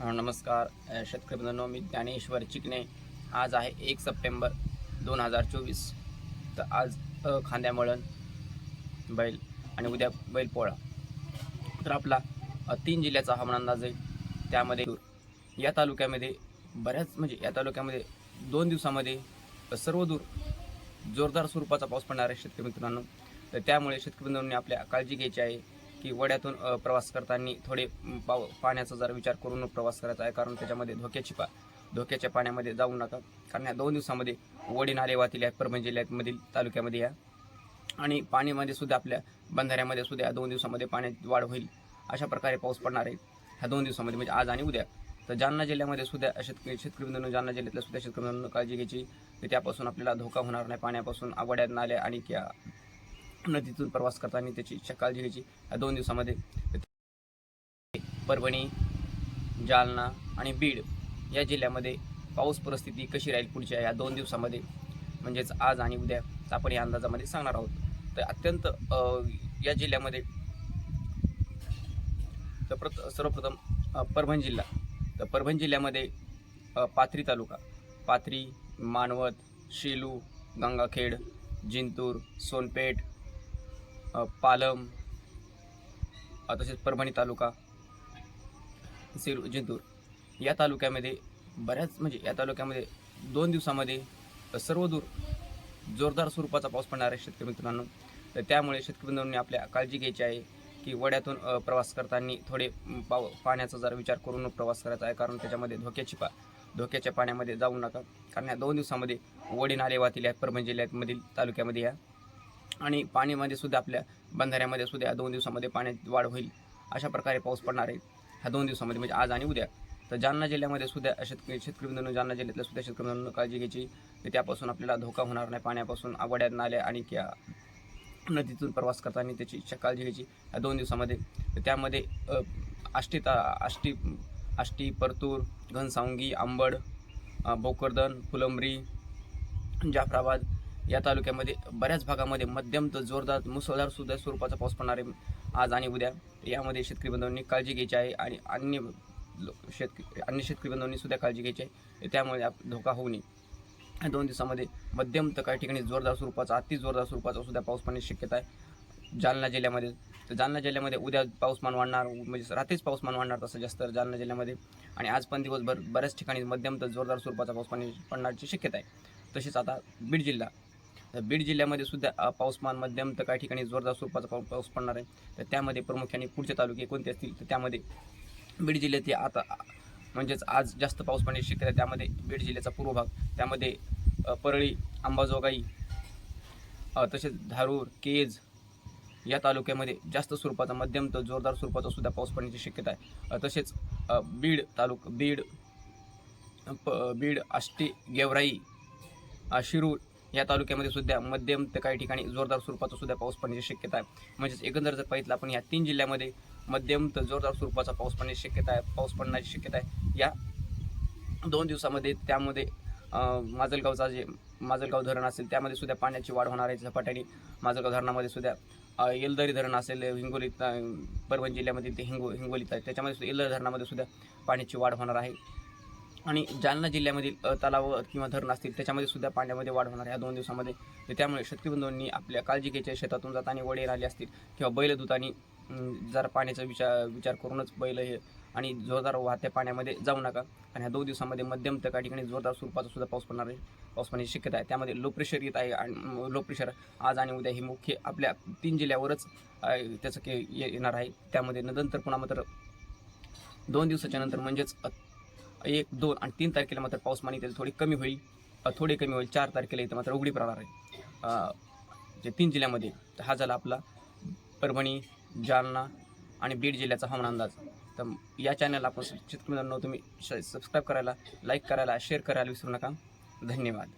नमस्कार. शेतकरी बंधनो मी ज्ञानेश्वर चिकणे आज आहे एक सप्टेंबर दोन हजार चोवीस. तर आज खांद्या खांद्यामळण बैल आणि उद्या बैल पोळा. तर आपला तीन जिल्ह्याचा हवामान अंदाज आहे. त्यामध्ये या तालुक्यामध्ये बऱ्याच म्हणजे या तालुक्यामध्ये दोन दिवसामध्ये सर्व दूर जोरदार स्वरूपाचा पाऊस पडणार आहे शेतकरी मित्रांनो. तर त्यामुळे शेतकरी बंधूंनी आपल्या काळजी घ्यायची आहे. की वड्यातून प्रवास करताना थोडे पाव पाण्याचा जरा विचार करून प्रवास करायचा आहे कारण त्याच्यामध्ये धोक्याची पा धोक्याच्या पाण्यामध्ये जाऊ नका. कारण या दोन दिवसामध्ये वडी नाले वाहतील या परभणी जिल्ह्यामधील तालुक्यामध्ये या. आणि पाणीमध्ये सुद्धा आपल्या बंधाऱ्यामध्ये सुद्धा या दोन दिवसामध्ये पाण्यात वाढ होईल. अशा प्रकारे पाऊस पडणार आहे. ह्या दोन दिवसामध्ये म्हणजे आज आणि उद्या. तर जालना जिल्ह्यामध्ये सुद्धा शेतकरी शेतकरी बंधूंना जालना जिल्ह्यातल्या सुद्धा शेतकरी बंधूंना काळजी घ्यायची. की त्यापासून आपल्याला धोका होणार नाही. पाण्यापासून आवड्यात नाल्या आणि क्या नदीतून प्रवास करताना त्याची इच्छा काळजी घ्यायची. या दोन दिवसामध्ये परभणी जालना आणि बीड या जिल्ह्यामध्ये पाऊस परिस्थिती कशी राहील पुढच्या या दोन दिवसामध्ये? म्हणजेच आज आणि उद्या आपण या अंदाजामध्ये सांगणार आहोत. तर अत्यंत या जिल्ह्यामध्ये तर प्रथ सर्वप्रथम परभणी जिल्हा. तर परभणी जिल्ह्यामध्ये पाथरी तालुका. पाथरी मानवत शेलू गंगाखेड जिंतूर सोनपेठ पालम तसेच परभणी तालुका सिरू जिंतूर या तालुक्यामध्ये बऱ्याच म्हणजे या तालुक्यामध्ये दोन दिवसामध्ये सर्व दूर जोरदार स्वरूपाचा पाऊस पडणार आहे शेतकरी मित्रांनो. तर त्यामुळे शेतकरी बंधूंनी आपल्या काळजी घ्यायची आहे की वड्यातून प्रवास करताना थोडे पाव पाण्याचा जरा विचार करून प्रवास करायचा आहे. कारण त्याच्यामध्ये धोक्याची पा धोक्याच्या पाण्यामध्ये जाऊ नका. कारण या दोन दिवसामध्ये वडी नाले वाहतील या परभणी जिल्ह्यामधील तालुक्यामध्ये या. आणि पाणीमध्ये सुद्धा आपल्या बंधाऱ्यामध्ये सुद्धा या दोन दिवसामध्ये पाण्यात वाढ होईल अशा प्रकारे पाऊस पडणार आहे. ह्या दोन दिवसामध्ये म्हणजे आज आणि उद्या. तर जालना जिल्ह्यामध्ये सुद्धा शेतकरी शेतकरी बंधूंनो जालना जिल्ह्यातल्या सुद्धा शेतकरी बंधूंनो काळजी घ्यायची. की त्यापासून आपल्याला धोका होणार नाही. पाण्यापासून आवड्यात नाल्या आणि क्या नदीतून प्रवास करताना त्याची श- काळजी घ्यायची या दोन दिवसामध्ये. तर त्यामध्ये आष्टी ता आष्टी आष्टी परतूर घनसावंगी आंबड बोकरदन भोकरदन जाफराबाद या तालुक्यामध्ये बऱ्याच भागामध्ये मध्यम तर जोरदार मुसळधार सुद्धा स्वरूपाचा पाऊस पडणार आहे. आज आणि उद्या यामध्ये शेतकरी बंधूंनी काळजी घ्यायची आहे आणि अन्य शेतकरी अन्य शेतकरी बंधूंनी सुद्धा काळजी घ्यायची आहे. त्यामुळे आप- धोका होऊ नये. या दोन दिवसामध्ये मध्यम तर काही ठिकाणी जोरदार स्वरूपाचा अति जोरदार स्वरूपाचा सुद्धा पाऊस पडण्याची शक्यता आहे. जालना जिल्ह्यामध्ये तर जालना जिल्ह्यामध्ये उद्या पाऊसमान वाढणार म्हणजे रात्रीच पाऊसमान वाढणार तसं जास्त जालना जिल्ह्यामध्ये. आणि आज पण दिवसभर बऱ्याच ठिकाणी मध्यम तर जोरदार स्वरूपाचा पाऊस पाणी पडण्याची शक्यता आहे. तसेच आता बीड जिल्हा बीड जिल्ह्यामध्ये सुद्धा पाऊसमान मध्यम तर काही ठिकाणी जोरदार स्वरूपाचा पाऊ पाऊस पडणार आहे. तर त्यामध्ये प्रामुख्याने पुढचे तालुके कोणते असतील? तर त्यामध्ये बीड जिल्ह्यात आता म्हणजेच आज जास्त पाऊस पडण्याची शक्यता आहे. त्यामध्ये बीड जिल्ह्याचा पूर्व भाग त्यामध्ये परळी अंबाजोगाई तसेच धारूर केज या तालुक्यामध्ये जास्त स्वरूपाचा मध्यम तर जोरदार स्वरूपाचा सुद्धा पाऊस पडण्याची शक्यता आहे. तसेच बीड तालुक बीड प बीड आष्टी गेवराई शिरूर या तालुक्यामध्ये सुद्धा मध्यम ते काही ठिकाणी जोरदार स्वरूपाचा सुद्धा पाऊस पडण्याची शक्यता आहे. म्हणजेच एकंदर जर पाहिलं आपण या तीन जिल्ह्यामध्ये मध्यम तर जोरदार स्वरूपाचा पाऊस पडण्याची शक्यता आहे पाऊस पडण्याची शक्यता आहे. या दोन दिवसामध्ये त्यामध्ये माजलगावचा जे माजलगाव धरण असेल त्यामध्ये सुद्धा पाण्याची वाढ होणार आहे. झपाट्याने माजलगाव धरणामध्ये सुद्धा येलदरी धरण असेल हिंगोलीत परभणी जिल्ह्यामध्ये ते हिंगो हिंगोलीत आहे. त्याच्यामध्ये सुद्धा येलदरी धरणामध्ये सुद्धा पाण्याची वाढ होणार आहे. आणि जालना जिल्ह्यामधील तलाव किंवा धरण असतील त्याच्यामध्ये सुद्धा पाण्यामध्ये वाढ होणार या दोन दिवसामध्ये. तर त्यामुळे शेतकरी आपल्या काळजी घ्यायच्या शेतातून जाताना वडे राहिले असतील किंवा बैल जर पाण्याचा विचार विचार करूनच बैल हे आणि जोरदार वाहत्या पाण्यामध्ये जाऊ नका. आणि ह्या दोन दिवसामध्ये मध्यम तर काही ठिकाणी जोरदार स्वरूपाचा सुद्धा पाऊस पडणार आहे. पाऊस पडण्याची शक्यता आहे. त्यामध्ये लो प्रेशर येत आहे आणि लो प्रेशर आज आणि उद्या हे मुख्य आपल्या तीन जिल्ह्यावरच त्याचं के ये- येणार आहे. त्यामध्ये नंतर पुन्हा मात्र दोन दिवसाच्या नंतर म्हणजेच एक दोन आणि तीन तारखेला मात्र पाऊसमान इथे थोडी कमी होईल. थोडे कमी होईल. चार तारखेला इथं मात्र उघडी राहणार आहे. जे तीन जिल्ह्यामध्ये तर हा झाला आपला परभणी जालना आणि बीड जिल्ह्याचा हवामान अंदाज. तर या चॅनलला आपण शेतकरी मित्रांनो तुम्ही सबस्क्राईब करायला लाईक करायला शेअर करायला विसरू नका. धन्यवाद.